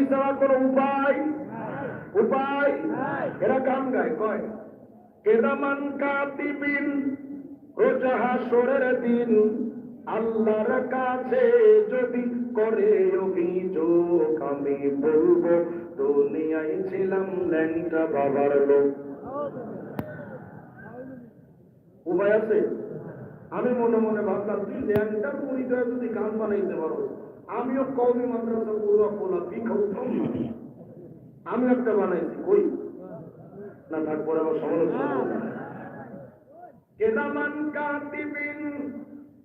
উপায়? উপায়? এরা গান গায়, কয়। কেরামান কাতিবিন রোজা হাসরের দিন। আল্লাহর কাছে যদি করে অভিযোগ আমি বলব, দুনিয়ায় ছিলাম ল্যাংটা বাবার লোক। উপায় আছে? আমি মনে মনে ভাবলাম তুই ল্যাংটার পরিচয় যদি গান বানাইতে পারো আমিও কৌমি মাদ্রাসা পড়ুয়া পোলা না। আমি একটা বানাইছি কই না তারপরে আবার সমালোচনা। কেদামান কাতিবিন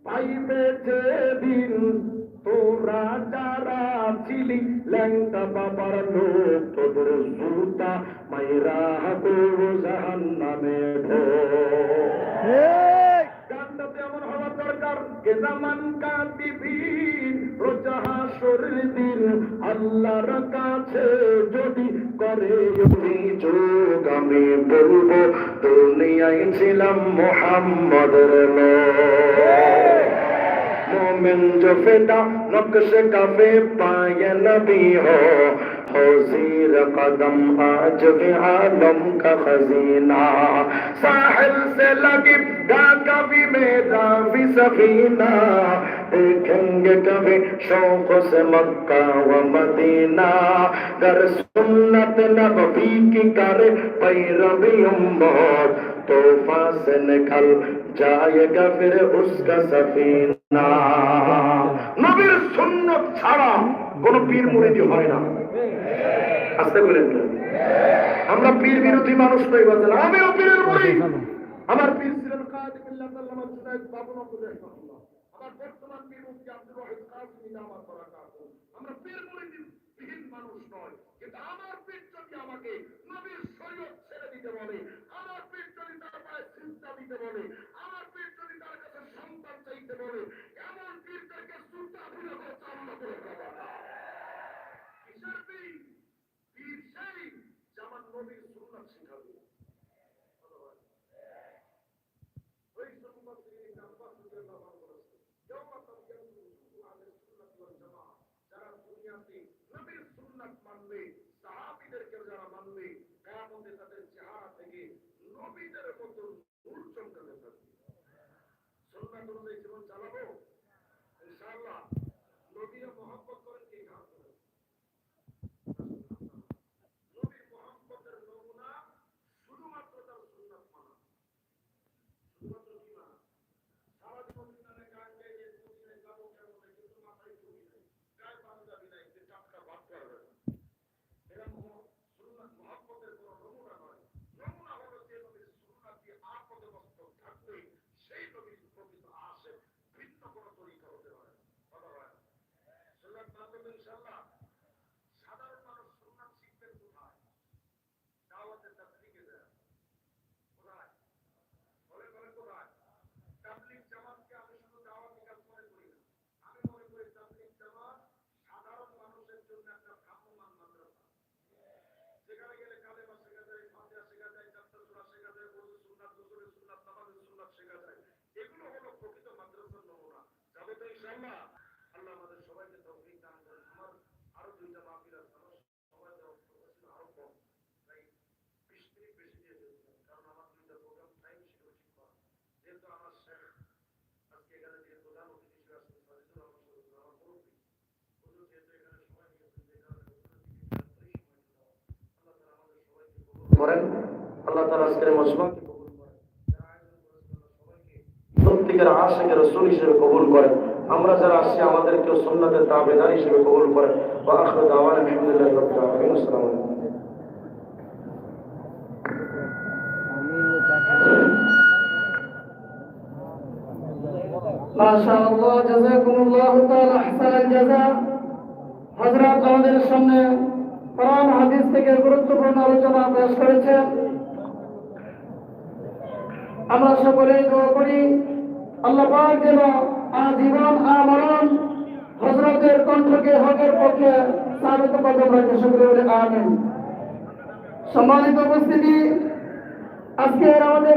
পাইবে যেদিন তোরা যারা ছিলি ল্যাংটা বাবার লোক তোদের সুতা মায়েরা করব জাহান নামে গানটাতে এমন হওয়া দরকার কেদামান কাতিবিন রোজা হাসর দিন আল্লাহর কাছে যদি করে অভিযোগ, আমি বলব, দুনিয়ায় ছিলাম মোহাম্মদের মোমেন জো ফেদা নকশ কাফে পায় নবী হো। देखेंगे कभी शौक से मक्का व मदीना कर सुन्नत नबी की करे पैरवी उम्मत तोहफा से निकल जाएगा फिर उसका सफीना নবীর সুন্নত ছাড়া কোন পীর মুরিদি হয় না আসতে বলেন তো। আমরা পীর বিরোধী মানুষ নই বলতে আমিও পীরের মুড়ি আমার পীর ছিলেন কাদিমুল্লাহ আল্লামা জুনায়েদ বাবুন আব্দুল বর্তমান আমার আব্দুল রহিম কাজ আব্দুল আমার করা কাজ। আমরা পীর মুরিদি বিহীন মানুষ নয়। কিন্তু আমার পীর যদি আমাকে নবীর শরীয়ত ছেড়ে দিতে বলে আমার পীর যদি তার পায়ে চিন্তা দিতে বলে আমার পীর যদি তার কাছে সন্তান চাইতে বলে এমন পীরদেরকে জুতা খুলে করে চামড়া করে দেওয়া কিসের পীর পীর সেই যেমন নবীর সুন্নাত শিখাবে ওই সম্পদ তিনি কাব্বাস রাদিয়াল্লাহু আনহু বলেছেন ইয়াওমা তাবিয়াতু উজুহু আহলে সুন্নাত ওয়াল জামাআহ যারা দুনিয়াতে নবীর সুন্নাত মানবে সাহাবীদেরকে যারা মানবে কিয়ামতে তাদের চেহারা থেকে নবীদের মতো নূর চমকাতে থাকবে সুন্নাত অনুযায়ী জীবন চালাবো? ইনশাআল্লাহ নবীর মহব্বত করেন কে হাত তোলেন নবীর মহব্বতের নমুনা শুধুমাত্র তার সুন্নাত মানা শুধুমাত্র কি মানা সারা জীবন দিনে গান গাই যে দুদিনে গাবো কেমন কিন্তু মাথায় টুপি নেই গায়ে পাঞ্জাবি নাই যে টাটকা ভাত পারবে না এরা মহ- সুন্নাত মহব্বতের কোনো নমুনা নয় নমুনা হলো যে নবীর সুন্নাত দিয়ে আপদে মস্তক থাকবে সেই নবীর প্রকৃত আসে ভিন্ন কোনো তরিকা হতে পারে না। কথা হয় না। সুন্নাত মানবেন ইনশাআল্লাহ সাধারণ মানুষ সুন্নাত শিখবেন কোথায় দাওয়াতে তাবলীগে যায় কোথায় বলে বলে কোথায় তাবলীগ জামাতকে আমি শুধু দাওয়াতি কাজ মনে করি না আমি মনে করি তাবলীগ জামাত সাধারণ মানুষের জন্য একটা ভ্রাম্যমান মাদ্রাসা সেখানে গেলে কালেমা শেখা যায়, ফাতিহা শেখা যায় চারটা সুরা শেখা যায় ওযু সুন্নাত গোসলের সুন্নাত, নামাজের সুন্নাত শেখা যায়। এগুলো হলো প্রকৃত মাদ্রাসার নমুনা। যাবে তো ইনশাআল্লাহ করেন। আল্লাহ তালা আজকের মজমাকে প্রত্যেকের আশেকের রসুল হিসেবে কবুল করেন। আমরা যারা আসছি আমাদেরকেও সুন্নাতের তাবেদার হিসেবে কবুল করেন। বা আখরত আমার আলহামদুলিল্লাহ আসসালামু আলাইকুম। মাশাআল্লাহ জাযাকুমুল্লাহু তাআলা আহসানাল জাযা। হযরত আমাদের সামনে কোরআন, হাদিস থেকে গুরুত্বপূর্ণ আলোচনা পেশ করেছেন। আমরা সকলেই দোয়া করি, আল্লাহ পাক যেন আজীবন আমরণ হযরতের কণ্ঠকে হকের পক্ষে সাবিত কদম রাখতে সকলে বলে, আমিন। সম্মানিত উপস্থিতি, আজকের আমাদের